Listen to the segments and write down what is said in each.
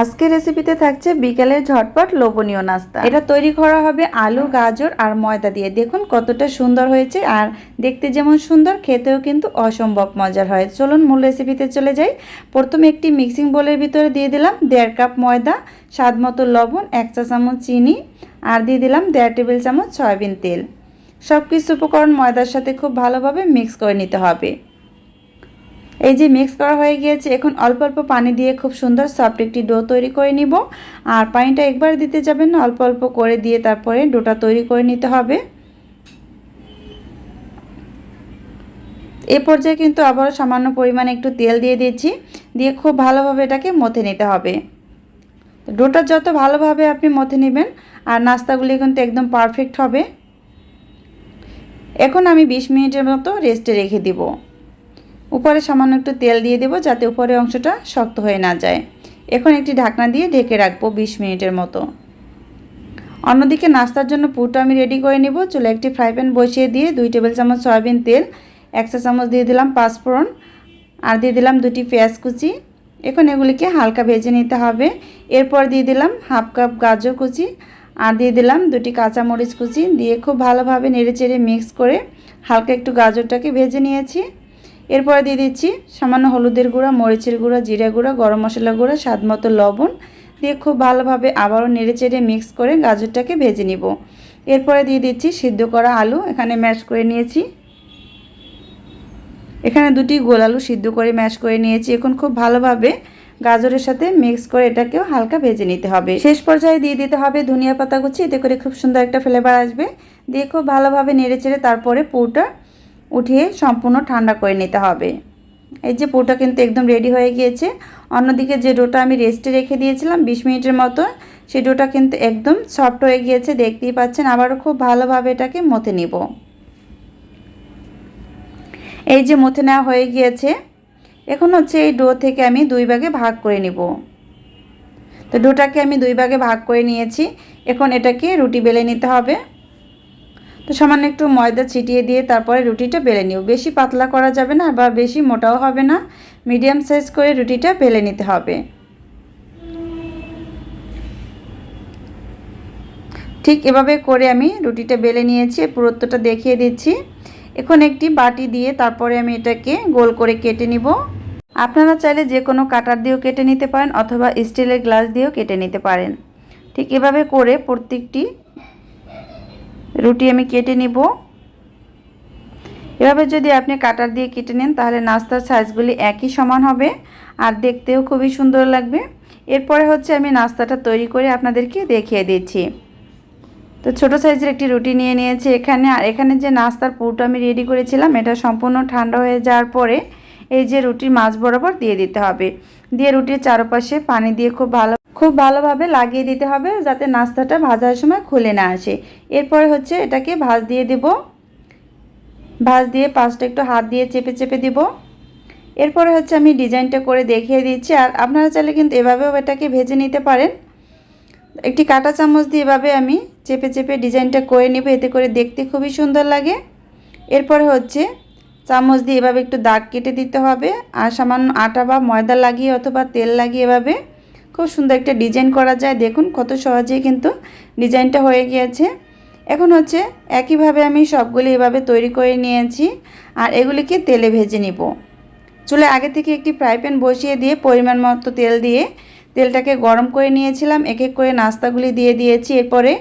আজকের রেসিপিতে থাকছে বিকেলের ঝটপট লোভনীয় নাস্তা। এটা তৈরি করা হবে আলু, গাজর আর ময়দা দিয়ে। দেখুন কতটা সুন্দর হয়েছে আর দেখতে যেমন সুন্দর, খেতেও কিন্তু অসম্ভব মজার হয়। চলুন মূল রেসিপিতে চলে যাই। প্রথমে একটি মিক্সিং বোলের ভিতরে দিয়ে দিলাম দেড় কাপ ময়দা, স্বাদ মতো লবণ, এক চা চামচ চিনি আর দিয়ে দিলাম দেড় টেবিল চামচ সয়াবিন তেল। সব কিছু উপকরণ ময়দার সাথে খুব ভালোভাবে মিক্স করে নিতে হবে। এই যে মিক্স করা হয়ে গিয়েছে, এখন অল্প অল্প পানি দিয়ে খুব সুন্দর সফট একটি ডো তৈরি করে নিব। আর পানিটা একবার দিতে যাবেন না, অল্প অল্প করে দিয়ে তারপরে ডোটা তৈরি করে নিতে হবে। এ পর্যায়ে কিন্তু আবারও সামান্য পরিমাণে একটু তেল দিয়ে দিয়েছি, দিয়ে খুব ভালোভাবে এটাকে মথে নিতে হবে। ডোটা যত ভালোভাবে আপনি মথে নেবেন, আর নাস্তাগুলি কিন্তু একদম পারফেক্ট হবে। এখন আমি বিশ মিনিটের মতো রেস্টে রেখে দিব। উপরে সামান্য একটু তেল দিয়ে দেবো যাতে উপরের অংশটা শক্ত হয়ে না যায়। এখন একটি ঢাকনা দিয়ে ঢেকে রাখব বিশ মিনিটের মতো। অন্যদিকে নাস্তার জন্য পুরটা আমি রেডি করে নেব। চুলে একটি ফ্রাই প্যান বসিয়ে দিয়ে দুই টেবিল চামচ সয়াবিন তেল, এক চা চামচ দিয়ে দিলাম পাঁচফোড়ন আর দিয়ে দিলাম দুটি পেঁয়াজ কুচি। এখন এগুলিকে হালকা ভেজে নিতে হবে। এরপর দিয়ে দিলাম হাফ কাপ গাজর কুচি আর দিয়ে দিলাম দুটি কাঁচামরিচ কুচি। দিয়ে খুব ভালোভাবে নেড়েচেড়ে মিক্স করে হালকা একটু গাজরটাকে ভেজে নিয়েছি। এরপরে দিয়ে দিচ্ছি সামান্য হলুদের গুঁড়া, মরিচের গুঁড়া, জিরা গুঁড়া, গরম মশলা গুঁড়া স্বাদ মতো লবণ। দিয়ে খুব ভালোভাবে আবারও নেড়েচেড়ে মিক্স করে গাজরটাকে ভেজে নিব। এরপরে দিয়ে দিচ্ছি সিদ্ধ করা আলু, এখানে ম্যাশ করে নিয়েছি। এখানে দুটি গোল আলু সিদ্ধ করে ম্যাশ করে নিয়েছি। এখন খুব ভালোভাবে গাজরের সাথে মিক্স করে এটাকেও হালকা ভেজে নিতে হবে। শেষ পর্যায়ে দিয়ে দিতে হবে ধনিয়া পাতা কুচি, এতে করে খুব সুন্দর একটা ফ্লেভার আসবে। দিয়ে খুব ভালোভাবে নেড়েচেড়ে তারপরে পুরটা উঠিয়ে সম্পূর্ণ ঠান্ডা করে নিতে হবে। এই যে পুরটা কিন্তু একদম রেডি হয়ে গিয়েছে। অন্যদিকে যে ডোটা আমি রেস্টে রেখে দিয়েছিলাম, বিশ মিনিটের মতো, সেই ডোটা কিন্তু একদম সফট হয়ে গিয়েছে, দেখতেই পাচ্ছেন। আবারও খুব ভালোভাবে এটাকে মথে নিব। এই যে মথে নেওয়া হয়ে গিয়েছে, এখন হচ্ছে এই ডো থেকে আমি দুই ভাগে ভাগ করে নিব। তো ডোটাকে আমি দুই ভাগে ভাগ করে নিয়েছি। এখন এটাকে রুটি বেলে নিতে হবে। তো সামান্য একটু ময়দা ছিটিয়ে দিয়ে তারপরে রুটিটা বেলে নিও। বেশি পাতলা করা যাবে না বা বেশি মোটাও হবে না। মিডিয়াম সাইজ করে রুটিটা বেলে নিতে হবে। ঠিক এভাবে করে আমি রুটিটা বেলে নিয়েছি পুরুত্বটা দেখিয়ে দিচ্ছি। এখন একটি বাটি দিয়ে তারপরে আমি এটাকে গোল করে কেটে নিব। আপনারা চাইলে যে কোনো কাটার দিয়েও কেটে নিতে পারেন অথবা স্টিলের গ্লাস দিয়েও কেটে নিতে পারেন। ঠিক এভাবে করে প্রত্যেকটি রুটি আমি কেটে নিব। এভাবে যদি আপনি কাটার দিয়ে কেটে নেন, তাহলে নাস্তার সাইজগুলি একই সমান হবে আর দেখতেও খুবই সুন্দর লাগবে। এরপরে হচ্ছে আমি নাস্তাটা তৈরি করে আপনাদেরকে দেখিয়ে দিচ্ছি। তো ছোট সাইজের একটি রুটি নিয়ে নিয়েছি এখানে, আর এখানে যে নাস্তার পুরটা আমি রেডি করেছিলাম, এটা সম্পূর্ণ ঠান্ডা হয়ে যাওয়ার পরে এই যে রুটির মাছ বরাবর দিয়ে দিতে হবে। দিয়ে রুটির চারপাশে পানি দিয়ে খুব ভালো খুব ভালোভাবে লাগিয়ে দিতে হবে যাতে নাস্তাটা ভাজার সময় খুলে না আসে। এরপরে হচ্ছে এটাকে ভাজ দিয়ে দেব। ভাজ দিয়ে পাঁচটা একটু হাত দিয়ে চেপে চেপে দিব। এরপরে হচ্ছে আমি ডিজাইনটা করে দেখিয়ে দিচ্ছি। আর আপনারা চাইলে কিন্তু এভাবেও এটাকে ভেজে নিতে পারেন। একটি কাটা চামচ দিয়ে এভাবে আমি চেপে চেপে ডিজাইনটা করে নেব। এতে করে দেখতে খুবই সুন্দর লাগে। এরপরে হচ্ছে চামচ দিয়ে এভাবে একটু দাগ কেটে দিতে হবে। আর সামান্য আটা বা ময়দা লাগিয়ে অথবা তেল লাগিয়ে এভাবে খুব সুন্দর একটা ডিজাইন করা যায়। দেখুন কত সহজেই কিন্তু ডিজাইনটা হয়ে গিয়েছে। এখন হচ্ছে একইভাবে আমি সবগুলি এভাবে তৈরি করে নিয়েছি আর এগুলিকে তেলে ভেজে নিব। চুলে আগে থেকে একটি ফ্রাই প্যান বসিয়ে দিয়ে পরিমাণ মতো তেল দিয়ে তেলটাকে গরম করে নিয়েছিলাম। এক এক করে নাস্তাগুলি দিয়ে দিয়েছি। এরপরে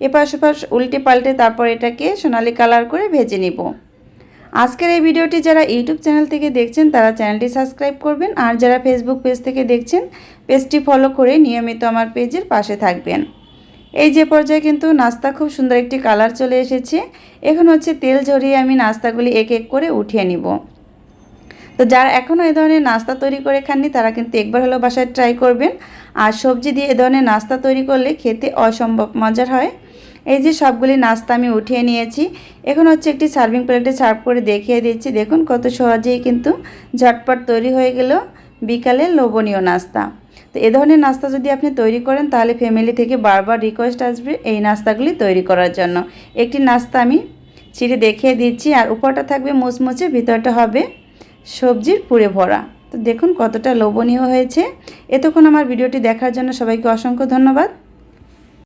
এপাশ ওপাশ উল্টে পাল্টে তারপর এটাকে সোনালি কালার করে ভেজে নিব। আজকের এই ভিডিওটি যারা ইউটিউব চ্যানেল থেকে দেখছেন, তারা চ্যানেলটি সাবস্ক্রাইব করবেন। আর যারা ফেসবুক পেজ থেকে দেখছেন পেজটি ফলো করে নিয়মিত আমার পেজের পাশে থাকবেন। এই যে পর্যায়ে কিন্তু নাস্তা খুব সুন্দর একটি কালার চলে এসেছে। এখন হচ্ছে তেল ঝরিয়ে আমি নাস্তাগুলি এক এক করে উঠিয়ে নিব। তো যারা এখনও এ ধরনের নাস্তা তৈরি করে খাননি, তারা কিন্তু একবার হলেও বাসায় ট্রাই করবেন। আর সবজি দিয়ে এ ধরনের নাস্তা তৈরি করলে খেতে অসম্ভব মজার হয়। এই যে সবগুলি নাস্তা আমি উঠিয়ে নিয়েছি। এখন হচ্ছে একটি সার্ভিং প্লেটে সার্ভ করে দেখিয়ে দিচ্ছি। দেখুন কত সহজেই কিন্তু ঝটপট তৈরি হয়ে গেল বিকালে লোভনীয় নাস্তা। তো এ ধরনের নাস্তা যদি আপনি তৈরি করেন, তাহলে ফ্যামিলি থেকে বারবার রিকোয়েস্ট আসবে এই নাস্তাগুলি তৈরি করার জন্য। একটি নাস্তা আমি ছিঁড়ে দেখিয়ে দিচ্ছি আর উপরটা থাকবে মুচমুচে, ভিতরটা হবে সবজির পুরে ভরা। তো দেখুন কতটা লোভনীয় হয়েছে। এতক্ষণ আমার ভিডিওটি দেখার জন্য সবাইকে অসংখ্য ধন্যবাদ।